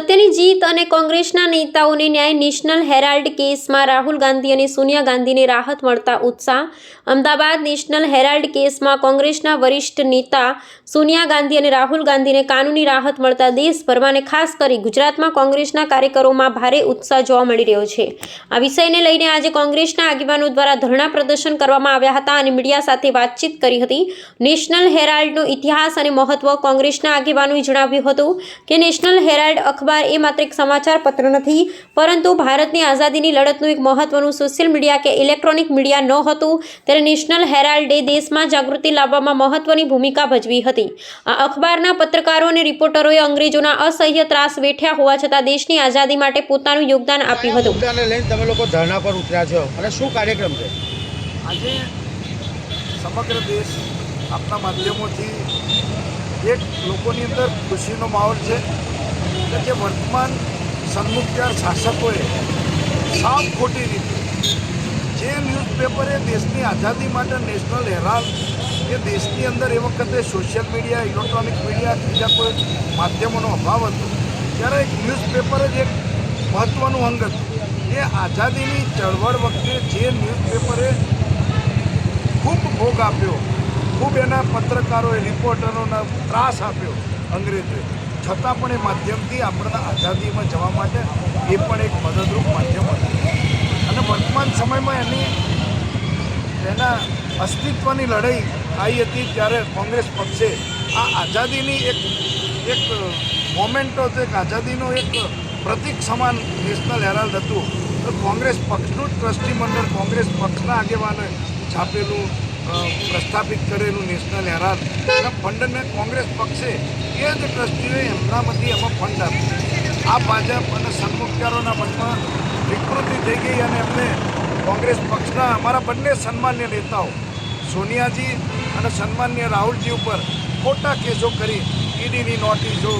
સત્યની જીત અને કોંગ્રેસના નેતાઓને ન્યાય નેશનલ હેરાલ્ડ કેસમાં રાહુલ ગાંધી અને સોનિયા ગાંધીને રાહત મળતા ઉત્સાહ. અમદાવાદ નેશનલ હેરાલ્ડ કેસમાં કોંગ્રેસના વરિષ્ઠ નેતા સોનિયા ગાંધી અને રાહુલ ગાંધીને કાનૂની રાહત મળતા દેશભરમાં અને ખાસ કરી ગુજરાતમાં કોંગ્રેસના કાર્યકરોમાં ભારે ઉત્સાહ જોવા મળી રહ્યો છે. આ વિષયને લઈને આજે કોંગ્રેસના આગેવાનો દ્વારા ધરણા પ્રદર્શન કરવામાં આવ્યા હતા અને મીડિયા સાથે વાતચીત કરી હતી. નેશનલ હેરાલ્ડનો ઇતિહાસ અને મહત્વ કોંગ્રેસના આગેવાનોએ જણાવ્યું હતું કે નેશનલ હેરાલ્ડ અખબાર એ માત્ર એક સમાચાર પત્ર નથી પરંતુ ભારતની આઝાદીની લડતનું એક મહત્વનું સોશિયલ મીડિયા કે ઇલેક્ટ્રોનિક મીડિયા ન હતું ત્યારે નેશનલ હેરાલ્ડે દેશમાં જાગૃતિ લાવવામાં મહત્વની ભૂમિકા ભજવી હતી. આ અખબારના પત્રકારો અને રિપોર્ટરોએ અંગ્રેજોના અસહ્ય ત્રાસ વેઠ્યા હોવા છતાં દેશની આઝાદી માટે પોતાનું યોગદાન આપ્યું હતું. તમે લોકો ધરણા પર ઉતર્યા છો. અને શું કાર્યક્રમ છે? આજે સમગ્ર દેશ આપણા માધ્યમોથી એક લોકોની અંદર ખુશીનો માહોલ છે. કે જે વર્તમાન સન્મુખત્યાર શાસકોએ સાવ ખોટી રીતે જે ન્યૂઝપેપરે દેશની આઝાદી માટે નેશનલ હેરાલ્ડ એ દેશની અંદર એ વખતે સોશિયલ મીડિયા ઇલેક્ટ્રોનિક મીડિયા બીજા કોઈ માધ્યમોનો અભાવ હતો. ત્યારે એક ન્યૂઝપેપર જ એક મહત્ત્વનું અંગ હતું. એ આઝાદીની ચળવળ વખતે જે ન્યૂઝપેપરે ખૂબ ભોગ આપ્યો, ખૂબ એના પત્રકારોએ રિપોર્ટરોને ત્રાસ આપ્યો અંગ્રેજોએ. છતાં પણ એ માધ્યમથી આપણને આઝાદીમાં જવા માટે એ પણ એક મદદરૂપ માધ્યમ હતું. અને વર્તમાન સમયમાં એની, એના અસ્તિત્વની લડાઈ આવી હતી ત્યારે કોંગ્રેસ પક્ષે આ આઝાદીની એક એક મોમેન્ટો એક આઝાદીનો એક પ્રતિક સમાન નેશનલ હેરાલ્ડ હતું. તો કોંગ્રેસ પક્ષનું જ ટ્રસ્ટી મંડળ કોંગ્રેસ પક્ષના આગેવાને છાપેલું પ્રસ્થાપિત કરેલું નેશનલ હેરાલ્ડ અને ફંડને કોંગ્રેસ પક્ષે એ જ ટ્રસ્ટીઓએ એમનામાંથી એમાં ફંડ આપ્યું. આ ભાજપ અને સન્મુખત્યારોના મનમાં વિકૃતિ થઈ ગઈ અને એમને કોંગ્રેસ પક્ષના અમારા બંને સન્માન્ય નેતાઓ, સોનિયાજી અને સન્માન્ય રાહુલજી ઉપર ખોટા કેસો કરી ઈડીની નોટિસો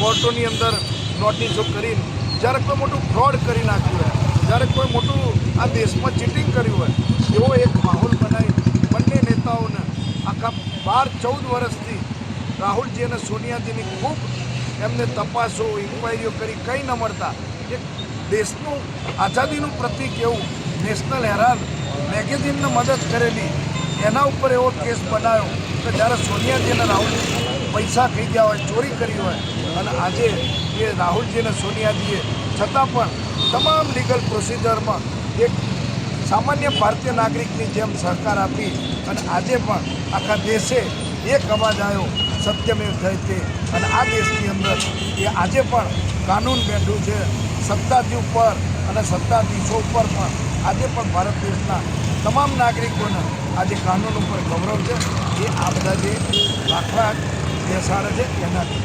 કોર્ટોની અંદર નોટિસો કરીને જ્યારે કોઈ મોટું ફ્રોડ કરી નાખ્યું હોય, જ્યારે કોઈ મોટું આ દેશમાં ચીટિંગ કર્યું હોય, એવો એક માહોલ બનાવી બંને નેતાઓને બાર ચૌદ વર્ષથી રાહુલજી અને સોનિયાજીની ખૂબ એમને તપાસો ઇન્ક્વાયરીઓ કરી, કંઈ ન મળતા. એક દેશનું આઝાદીનું પ્રતિક એવું નેશનલ હેરાલ્ડ મેગેઝિનને મદદ કરેલી. એના ઉપર એવો કેસ બનાવ્યો કે જ્યારે સોનિયાજી અને રાહુલજી પૈસા ખાઈ ગયા હોય, ચોરી કરી હોય, અને આજે એ રાહુલજી અને સોનિયાજીએ છતાં પણ તમામ લીગલ પ્રોસિજરમાં એક સામાન્ય ભારતીય નાગરિકની જેમ સહકાર આપી અને આજે પણ આખા દેશે એક અવાજ આવ્યો સત્યમેવ જયતે અને આ દેશની અંદર એ આજે પણ કાનૂન બેઠું છે. સત્તાથી ઉપર અને સત્તાધીશો ઉપર પણ આજે પણ ભારત દેશના તમામ નાગરિકોને આજે કાનૂન ઉપર ગૌરવ છે. એ આ બધા જે દાખલા બેસાડે છે, એનાથી.